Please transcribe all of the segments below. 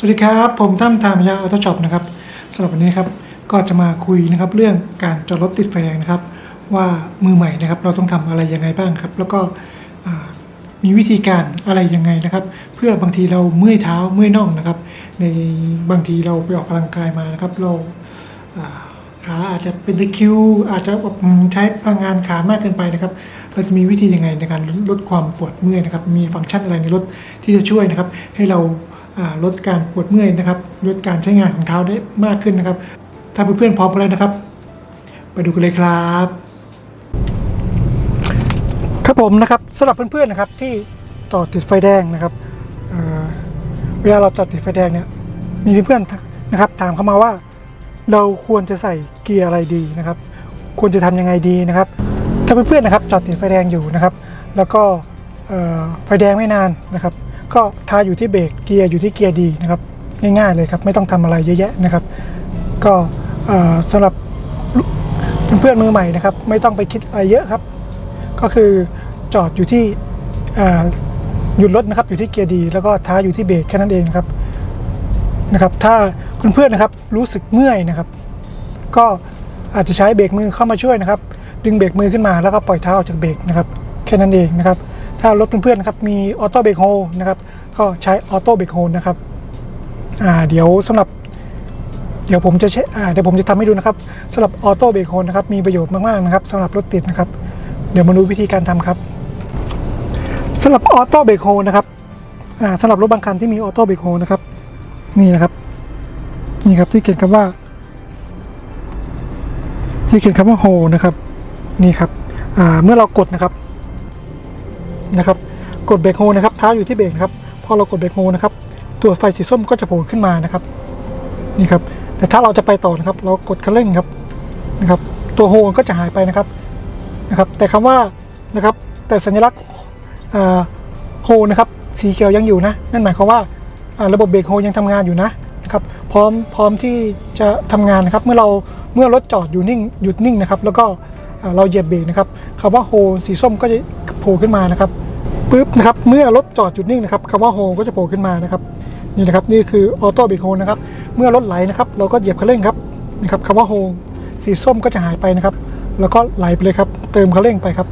สวัสดีครับ ผมตั้มทามยาออโต้ช็อปนะครับสำหรับวันนี้ครับก็จะมาคุยนะครับเรื่องการจอดรถติดไฟแดงนะครับ ว่ามือใหม่นะครับเราต้องทำอะไรยังไงบ้างครับ แล้วก็มีวิธีการอะไรยังไงนะครับ เพื่อบางทีเราเมื่อยเท้าเมื่อยน่องนะครับ ในบางทีเราไปออกกำลังกายมานะครับ เราขาอาจจะเป็นตะคิว อาจจะแบบใช้พลังงานขามากเกินไปนะครับ เราจะมีวิธียังไงในการลดความปวดเมื่อยนะครับ มีฟังก์ชันอะไรในรถที่จะช่วยนะครับ ให้เรา ลดการปวดเมื่อยนะครับลดการใช้งานของเท้าได้มากขึ้นนะครับ ถ้าเพื่อนๆพร้อมกันแล้วนะครับ ไปดูกันเลยครับ ครับผมนะครับสำหรับเพื่อนๆนะครับที่ต่อติดไฟแดงนะครับเเวลาเราต่อติดไฟแดงเนี่ยมีเพื่อนๆนะครับถามเข้ามาว่า เราควรจะใส่เกียร์อะไรดีนะครับ ควรจะทำยังไงดีนะครับถ้าเพื่อนๆนะครับจอดติดไฟแดงอยู่นะครับ แล้วก็ไฟแดงไม่นานนะครับ ก็ทาอยู่ที่เบรกเกียร์อยู่ที่เกียร์ดีนะครับง่ายๆเลยครับไม่ต้องทำอะไรเยอะแยะนะครับ ก็เอ่อสำหรับเพื่อนๆมือใหม่นะครับ ไม่ต้องไปคิดอะไรเยอะครับ ก็คือจอดอยู่ที่หยุดรถนะครับอยู่ที่เกียร์ดี แล้วก็ท้ายอยู่ที่เบรกแค่นั้นเองนะครับนะครับ ถ้าเพื่อนๆนะครับรู้สึกเมื่อยนะครับ ก็อาจจะใช้เบรกมือเข้ามาช่วยนะครับ ดึงเบรกมือขึ้นมาแล้วก็ปล่อยเท้าออกจากเบรกนะครับ แค่นั้นเองนะครับ ถ้ารถเพื่อนๆครับมีออโต้เบรกโฮนะครับก็ใช้ออโต้เบรกโฮนะครับอ่าเดี๋ยวสำหรับ เดี๋ยวผมจะใช้อ่าเดี๋ยวผมจะทำให้ดูนะครับสำหรับออโต้เบรกโฮนะครับมีประโยชน์มากๆนะครับสำหรับรถติดนะครับ เดี๋ยวมาดูวิธีการทำครับสำหรับออโต้เบรกโฮนะครับอ่าสำหรับรถบางคันที่มีออโต้เบรกโฮนะครับ นี่นะครับ นี่ครับที่เขียนคำว่า ที่เขียนคำว่าโฮนะครับ นี่ครับอ่าเมื่อเรากดนะครับ นะครับ กดเบรกโฮนะครับเท้าอยู่ที่เบรกนะครับพอเรากดเบรกโฮนะครับ ตัวไฟสีส้มก็จะโผล่ขึ้นมานะครับ นี่ครับ แต่ถ้าเราจะไปต่อนะครับ เรากดคันเร่งครับนะครับ ตัวโฮก็จะหายไปนะครับนะครับ แต่คำว่านะครับ แต่สัญลักษณ์โฮนะครับสีเขียวยังอยู่นะ นั่นหมายความว่าระบบเบรกโฮยังทำงานอยู่นะนะครับพร้อมพร้อมที่จะทำงานนะครับเมื่อเราเมื่อรถจอดอยู่นิ่งหยุดนิ่งนะครับ แล้วก็เราเหยียบเบรกนะครับคำว่าโฮสีส้มก็จะโผล่ขึ้นมานะครับ ปึ๊บนะครับเมื่อรถจอดหยุดนิ่งนะครับคำว่าโฮก็จะโผล่ขึ้นมานะครับนี่นะครับนี่คือออโต้บรกโฮนะครับเมื่อรถไหลนะครับเราก็เหยียบคันเร่งครับนะครับคำว่าโฮสีส้มก็จะหายไปนะครับ แล้วก็ไหลไปเลยครับ เติมคันเร่งไปครับ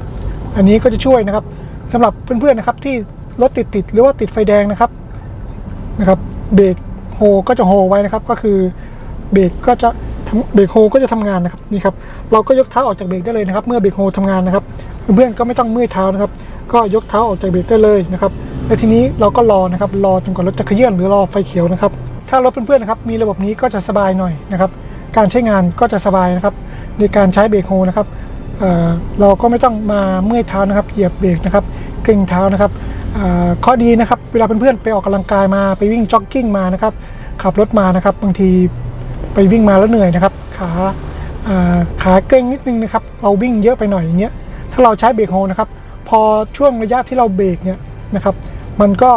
อันนี้ก็จะช่วยนะครับสำหรับเพื่อนๆนะครับที่รถติดติดหรือว่าติดไฟแดงนะครับนะครับเบรกโฮก็จะโฮไว้นะครับ ก็คือเบรกก็จะเบรกโฮก็จะทำงานนะครับนี่ครับเราก็ยกเท้าออกจากเบรกได้เลยนะครับ เมื่อเบรกโฮทำงานนะครับ เพื่อนๆก็ไม่ต้องเมื่อยเท้านะครับ ก็ยกเท้าออกจากเบรกได้เลยนะครับและทีนี้เราก็รอนะครับรอจนกว่ารถจะเคลื่อนหรือรอไฟเขียวนะครับถ้ารถเพื่อนๆนะครับมีระบบนี้ก็จะสบายหน่อยนะครับการใช้งานก็จะสบายนะครับในการใช้เบรกโฮนะครับเเราก็ไม่ต้องมาเมื่อยเท้านะครับเหยียบเบรกนะครับเกร็งเท้านะครับข้อดีนะครับเวลาเพื่อนๆไปออกกำลังกายมาไปวิ่งจ็อกกิ้งมานะครับขับรถมานะครับบางทีไปวิ่งมาแล้วเหนื่อยนะครับขาขาเกร็งนิดนึงนะครับเราวิ่งเยอะไปหน่อยอย่างเงี้ยถ้าเราใช้เบรกโฮนะครับ พอช่วงระยะที่เราเบรกเนี่ยนะครับ มันก็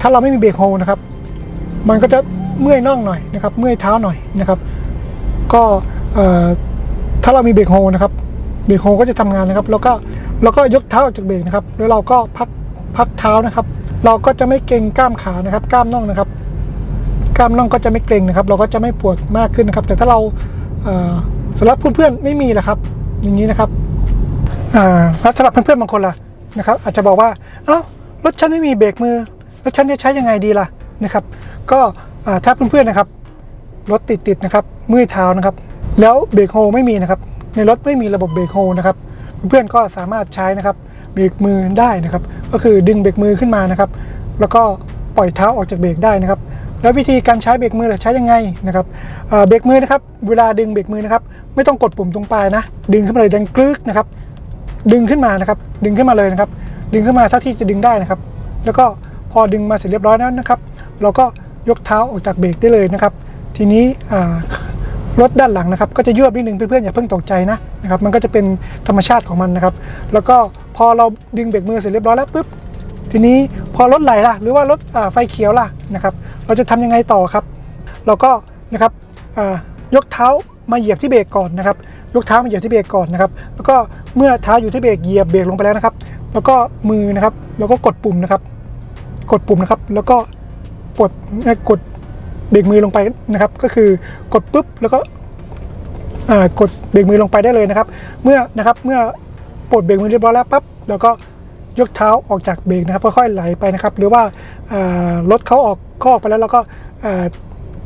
ถ้าเราไม่มีเบรกโฮนะครับ มันก็จะเมื่อยน่องหน่อยนะครับ เมื่อยเท้าหน่อยนะครับ ก็ถ้าเรามีเบรกโฮนะครับ เบรกโฮก็จะทำงานนะครับ แล้วก็เราก็ยกเท้าออกจากเบรกนะครับ แล้วเราก็พักพักเท้านะครับ เราก็จะไม่เกร็งกล้ามขานะครับ กล้ามน่องนะครับ กล้ามน่องก็จะไม่เกร็งนะครับ เราก็จะไม่ปวดมากขึ้นนะครับ แต่ถ้าเราสำหรับเพื่อนๆไม่มีแหละครับ อย่างนี้นะครับ อ่าแล้วสำหรับเพื่อนๆบางคนล่ะนะครับอาจจะบอกว่าเอ้ารถฉันไม่มีเบรกมือแล้วฉันจะใช้ยังไงดีล่ะนะครับ ก็ถ้าเพื่อนๆนะครับรถติดๆนะครับเมื่อยเท้านะครับ แล้วเบรกโฮไม่มีนะครับ ในรถไม่มีระบบเบรกโฮนะครับเพื่อนๆก็สามารถใช้นะครับเบรกมือได้นะครับ ก็คือดึงเบรกมือขึ้นมานะครับ แล้วก็ปล่อยเท้าออกจากเบรกได้นะครับ แล้ววิธีการใช้เบรกมือใช้ยังไงนะครับเอ่อเบรกมือนะครับ เวลาดึงเบรกมือนะครับ ไม่ต้องกดปุ่มตรงปลายนะ ดึงขึ้นมาเลยดังกรึกนะครับ ดึงขึ้นมานะครับ ดึงขึ้นมาเลยนะครับ ดึงขึ้นมาเท่าที่จะดึงได้นะครับ แล้วก็พอดึงมาเสร็จเรียบร้อยแล้วนะครับ เราก็ยกเท้าออกจากเบรกได้เลยนะครับ ทีนี้รถด้านหลังนะครับ ก็จะยวบนิดนึงเพื่อนๆอย่าเพิ่งตกใจนะนะครับ มันก็จะเป็นธรรมชาติของมันนะครับ แล้วก็พอเราดึงเบรกมือเสร็จเรียบร้อยแล้วปุ๊บทีนี้พอรถไหลล่ะ หรือว่ารถไฟเขียวล่ะนะครับ เราจะทำยังไงต่อครับ เราก็นะครับยกเท้า มาเหยียบที่เบรกก่อนนะครับยกเท้ามาเหยียบที่เบรกก่อนนะครับ แล้วก็เมื่อเท้าอยู่ที่เบรกเหยียบเบรกลงไปแล้วนะครับ แล้วก็มือนะครับ แล้วก็กดปุ่มนะครับ กดปุ่มนะครับ แล้วก็ปลดกดเบรกมือลงไปนะครับ ก็คือกดปุ๊บแล้วก็กดเบรกมือลงไปได้เลยนะครับ เมื่อนะครับเมื่อปลดเบรกมือเรียบร้อยแล้วปั๊บเราก็ยกเท้าออกจากเบรกนะครับค่อยๆไหลไปนะครับ หรือว่ารถเขาออกเขาออกไปแล้วเราก็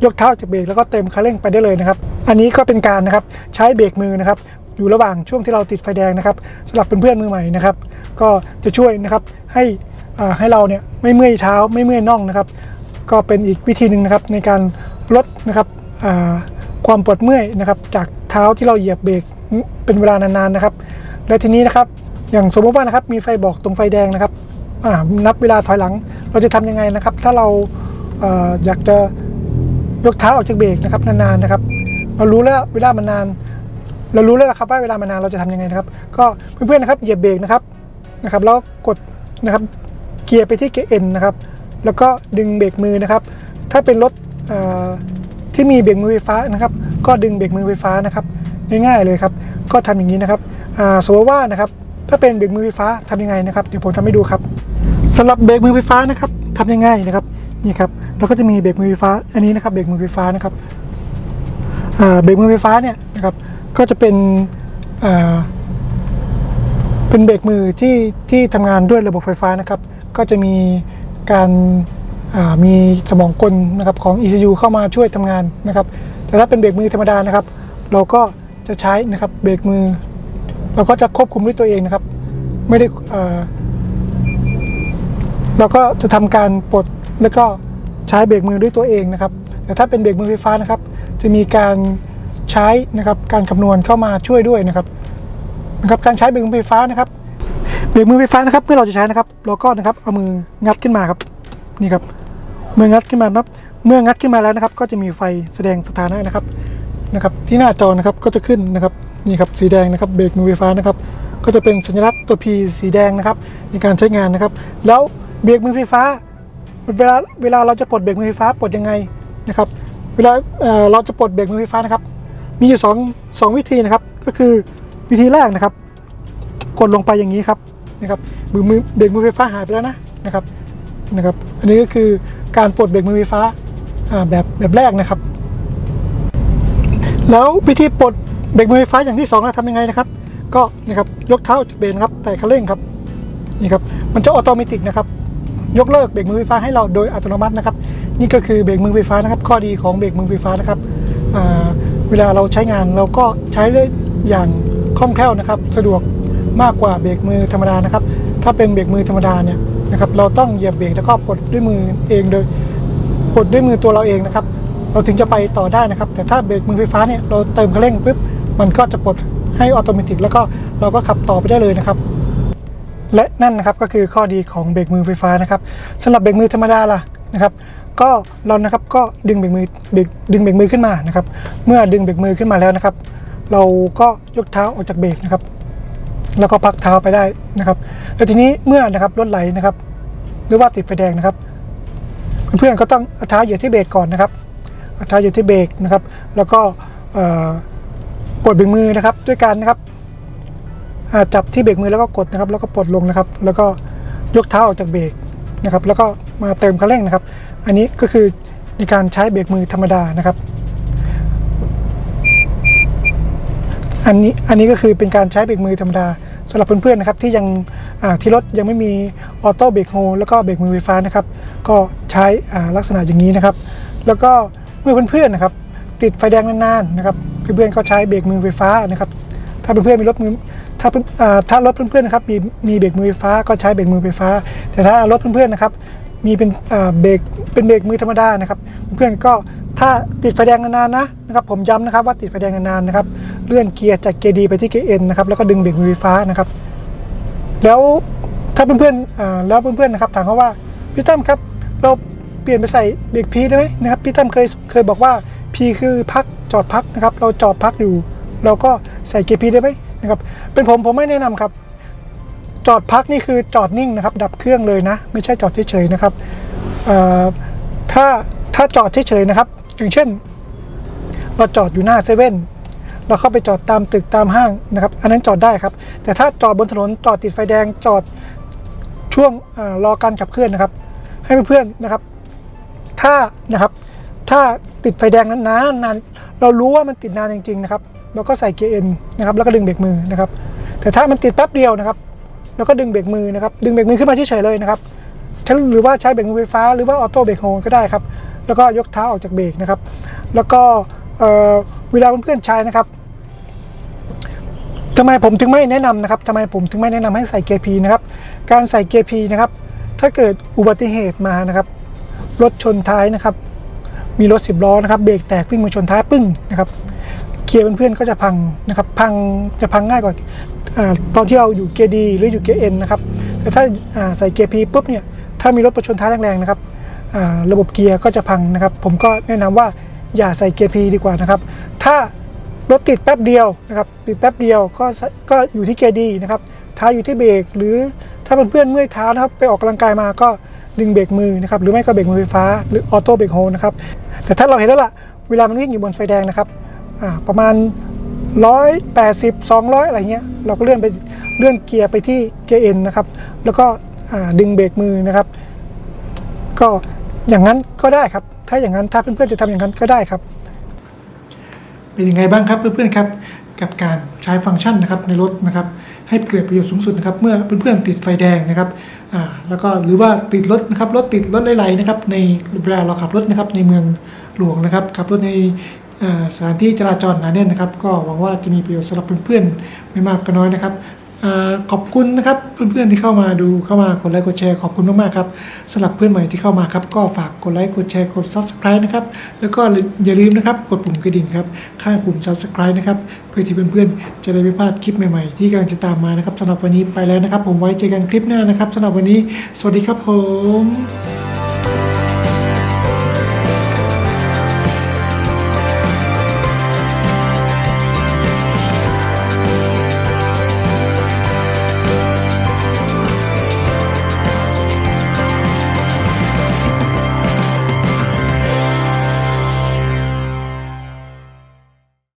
ยกเท้าจากเบรกแล้วก็เต็มคันเร่งไปได้เลยนะครับ อันนี้ก็เป็นการนะครับใช้เบรกมือนะครับ อยู่ระหว่างช่วงที่เราติดไฟแดงนะครับสำหรับเพื่อนๆมือใหม่นะครับ ก็จะช่วยนะครับให้ให้เราเนี่ยไม่เมื่อยเท้าไม่เมื่อยน่องนะครับ ก็เป็นอีกวิธีหนึ่งนะครับในการลดนะครับความปวดเมื่อยนะครับ จากเท้าที่เราเหยียบเบรกเป็นเวลานานๆนะครับ และทีนี้นะครับ อย่างสมมติว่านะครับมีไฟบอกตรงไฟแดงนะครับนับเวลาถอยหลัง เราจะทำยังไงนะครับ ถ้าเราออยากจะ ยกเท้าออกจากเบรกนะครับนานๆนะครับ เรารู้แล้วเวลามันนาน เรารู้แล้วครับว่าเวลามันนานเราจะทำยังไงนะครับ ก็เพื่อนๆนะครับเหยียบเบรกนะครับนะครับแล้วกดนะครับเกียร์ไปที่เกียร์เอ็นนะครับ แล้วก็ดึงเบรกมือนะครับ ถ้าเป็นรถอ่อที่มีเบรกมือไฟฟ้านะครับ ก็ดึงเบรกมือไฟฟ้านะครับ ง่ายๆเลยครับ ก็ทำอย่างนี้นะครับอ่าสมมติว่านะครับถ้าเป็นเบรกมือไฟฟ้าทำยังไงนะครับ เดี๋ยวผมทำให้ดูครับสำหรับเบรกมือไฟฟ้านะครับทำยังไงนะครับ นี่ครับเราก็จะมีเบรกมือไฟฟ้าอันนี้นะครับเบรกมือไฟฟ้านะครับเบรกมือไฟฟ้าเนี่ยนะครับก็จะเป็นเป็นเบรกมือที่ที่ทำงานด้วยระบบไฟฟ้านะครับ ก็จะมีการมีสมองกลนะครับของ ECU เข้ามาช่วยทำงานนะครับ แต่ถ้าเป็นเบรกมือธรรมดานะครับ เราก็จะใช้นะครับเบรกมือ เราก็จะควบคุมด้วยตัวเองนะครับ ไม่ได้เราก็จะทำการปลด แล้วก็ใช้เบรกมือด้วยตัวเองนะครับ แต่ถ้าเป็นเบรกมือไฟฟ้านะครับ จะมีการใช้นะครับการคำนวณเข้ามาช่วยด้วยนะครับนะครับการใช้เบรกมือไฟฟ้านะครับ เบรกมือไฟฟ้านะครับเมื่อเราจะใช้นะครับเราก็นะครับเอามืองัดขึ้นมาครับนี่ครับมืองัดขึ้นมาครับเมื่องัดขึ้นมาแล้วนะครับ ก็จะมีไฟแสดงสถานะนะครับนะครับ ที่หน้าจอนะครับก็จะขึ้นนะครับนี่ครับสีแดงนะครับเบรกมือไฟฟ้านะครับ ก็จะเป็นสัญลักษณ์ตัว P สีแดงนะครับในการใช้งานนะครับ แล้วเบรกมือไฟฟ้า เวลาเวลาเราจะปลดเบรกมือไฟฟ้าปลดยังไงนะครับ เวลาเเราจะปลดเบรกมือไฟฟ้านะครับ มีอยู่สองสองวิธีนะครับ ก็คือวิธีแรกนะครับ กดลงไปอย่างนี้ครับนะครับมือเบรกมือไฟฟ้าหายไปแล้วนะนะครับนะครับ อันนี้ก็คือการปลดเบรกมือไฟฟ้าแบบแบบแรกนะครับ แล้ววิธีปลดเบรกมือไฟฟ้าอย่างที่สองเราทำยังไงนะครับ ก็นะครับยกเท้าจากเบรกนะครับแต่คันเร่งครับนี่ครับมันจะออโตเมติกนะครับ ยกเลิกเบรกมือไฟฟ้าให้เราโดยอัตโนมัตินะครับ นี่ก็คือเบรกมือไฟฟ้านะครับ ข้อดีของเบรกมือไฟฟ้านะครับเวลาเราใช้งานเราก็ใช้ได้อย่างคล่องแคล่วนะครับ สะดวกมากกว่าเบรกมือธรรมดานะครับ ถ้าเป็นเบรกมือธรรมดาเนี่ยนะครับเราต้องเหยียบเบรกแล้วก็ปลดด้วยมือเองโดยปลดด้วยมือตัวเราเองนะครับ เราถึงจะไปต่อได้นะครับ แต่ถ้าเบรกมือไฟฟ้าเนี่ยเราเติมคันเร่งปุ๊บมันก็จะปลดให้ออโตเมติกแล้วก็เราก็ขับต่อไปได้เลยนะครับ และนั่นนะครับก็คือข้อดีของเบรกมือไฟฟ้านะครับสำหรับเบรกมือธรรมดาล่ะนะครับ ก็เรานะครับก็ดึงเบรกมือเบรดึงเบรกมือขึ้นมานะครับ เมื่อดึงเบรกมือขึ้นมาแล้วนะครับ เราก็ยกเท้าออกจากเบรกนะครับ แล้วก็พักเท้าไปได้นะครับแล้วทีนี้เมื่อนะครับรถไหลนะครับ หรือว่าติดไฟแดงนะครับ เพื่อนๆก็ต้องเอาเท้าเหยียบที่เบรกก่อนนะครับเอาเท้าเหยียบที่เบรกนะครับ แล้วก็ปลดเบรกมือนะครับ ด้วยการนะครับ จับที่เบรกมือแล้วก็กดนะครับ แล้วก็ปลดลงนะครับ แล้วก็ยกเท้าออกจากเบรกนะครับ แล้วก็มาเติมคันเร่งนะครับ อันนี้ก็คือในการใช้เบรกมือธรรมดานะครับ อันนี้อันนี้ก็คือเป็นการใช้เบรกมือธรรมดาสำหรับเพื่อนๆนะครับที่ยังที่รถยังไม่มีออโต้เบรกโฮแล้วก็เบรกมือไฟฟ้านะครับ ก็ใช้ลักษณะอย่างนี้นะครับ แล้วก็เมื่อเพื่อนๆนะครับ ติดไฟแดงนานๆนะครับเพื่อนๆก็ใช้เบรกมือไฟฟ้านะครับ ถ้าเพื่อนๆมีรถมือ ถ้าเพื่อถ้ารถเพื่อนๆนะครับมีมีเบรกมือไฟฟ้าก็ใช้เบรกมือไฟฟ้า แต่ถ้ารถเพื่อนๆนะครับมีเป็นเบรกเป็นเบรกมือธรรมดานะครับ เพื่อนก็ถ้าติดไฟแดงนานๆนะนะครับผมย้ำนะครับว่าติดไฟแดงนานๆนะครับเลื่อนเกียร์จากเกียร์ดีไปที่เกียร์เอ็นนะครับแล้วก็ดึงเบรกมือไฟฟ้านะครับ แล้วถ้าเพื่อนๆแล้วเพื่อนๆนะครับถามเขาว่าพี่ตั้มครับเราเปลี่ยนไปใส่เบรกพีได้ไหมนะครับพี่ตั้มเคยเคยบอกว่าพีคือพักจอดพักนะครับ เราจอดพักอยู่ เราก็ใส่เกียร์พีได้ไหม นะครับเป็นผมผมไม่แนะนำครับ จอดพักนี่คือจอดนิ่งนะครับ ดับเครื่องเลยนะ ไม่ใช่จอดเฉยๆนะครับถ้าถ้าจอดเฉยๆนะครับ อย่างเช่น เราจอดอยู่หน้าเซเว่นเราเข้าไปจอดตามตึกตามห้างนะครับ อันนั้นจอดได้ครับ แต่ถ้าจอดบนถนนจอดติดไฟแดงจอดช่วงรอการขับเคลื่อนนะครับ ให้เพื่อนๆนะครับ ถ้านะครับถ้าติดไฟแดงนั้นนานนานเรารู้ว่ามันติดนานจริง ๆ นะครับ เราก็ใส่เกียร์เอ็นนะครับแล้วก็ดึงเบรกมือนะครับแต่ถ้ามันติดแป๊บเดียวนะครับ แล้วก็ดึงเบรกมือนะครับดึงเบรกมือขึ้นมาเฉยๆเลยนะครับใช้หรือว่าใช้เบรกมือไฟฟ้าหรือว่าออโต้เบรกโฮก็ได้ครับแล้วก็ยกเท้าออกจากเบรกนะครับ แล้วก็เวลาเพื่อนๆใช้นะครับทำไมผมถึงไม่แนะนำนะครับทำไมผมถึงไม่แนะนำให้ใส่เกียร์พีนะครับการใส่เกียร์พีนะครับถ้าเกิดอุบัติเหตุมานะครับรถชนท้ายนะครับ มีรถสิบล้อนะครับเบรกแตกวิ่งมาชนท้ายปึ้งนะครับ เกียร์เพื่อนๆก็จะพังนะครับ พังจะพังง่ายกว่าอตอนที่เราอยู่เกียร์ดีหรืออยู่เกียร์เอ็นนะครับแต่ถ้าาใส่เกียร์พีปุ๊บเนี่ยถ้ามีรถประชนท้ายแรงๆนะครับระบบเกียร์ก็จะพังนะครับ ผมก็แนะนำว่าอย่าใส่เกียร์พีดีกว่านะครับ ถ้ารถติดแป๊บเดียวนะครับติดแป๊บเดียวก็ก็อยู่ที่เกียร์ดีนะครับท้ายอยู่ที่เบรกหรือถ้าเพื่อนๆเมื่อยเท้านะครับไปออกกำลังกายมาก็ดึงเบรกมือนะครับหรือไม่ก็เบรกมือไฟฟ้าหรือออโต้เบรกโฮนะครับแต่ถ้าเราเห็นแล้วล่ะเวลามันวิ่งอยู่บนไฟแดงนะครับ ประมาณ 180 200 อะไรเงี้ย เราก็เลื่อนไปเลื่อนเกียร์ไปที่เกียร์เอ็นนะครับ แล้วก็ดึงเบรกมือนะครับ ก็อย่างนั้นก็ได้ครับ ถ้าอย่างนั้นถ้าเพื่อนๆจะทำอย่างนั้นก็ได้ครับ เป็นยังไงบ้างครับเพื่อนๆครับ กับการใช้ฟังก์ชันนะครับในรถนะครับ ให้เกิดประโยชน์สูงสุดนะครับ เมื่อเพื่อนๆติดไฟแดงนะครับอ่าแล้วก็หรือว่าติดรถนะครับรถติดรถไหลๆนะครับ ในเวลาเราขับรถนะครับในเมืองหลวงนะครับขับรถใน สถานที่จราจรหนาแน่นนะครับ ก็หวังว่าจะมีประโยชน์สำหรับเพื่อนๆไม่มากก็น้อยนะครับอขอบคุณนะครับเพื่อนๆที่เข้ามาดูเข้ามากดไลค์กดแชร์ขอบคุณมากๆครับสำหรับเพื่อนใหม่ที่เข้ามาครับก็ฝากกดไลค์กดแชร์กด subscribe นะครับแล้วก็อย่าลืมนะครับกดปุ่มกระดิ่งครับข้างปุ่ม subscribe นะครับเพื่อที่เพื่อนๆจะได้ไม่พลาดคลิปใหม่ๆ ที่กำลังจะตามมานะครับสำหรับวันนี้ไปแล้วนะครับ ผมไว้เจอกันคลิปหน้านะครับสำหรับวันนี้ สวัสดีครับผม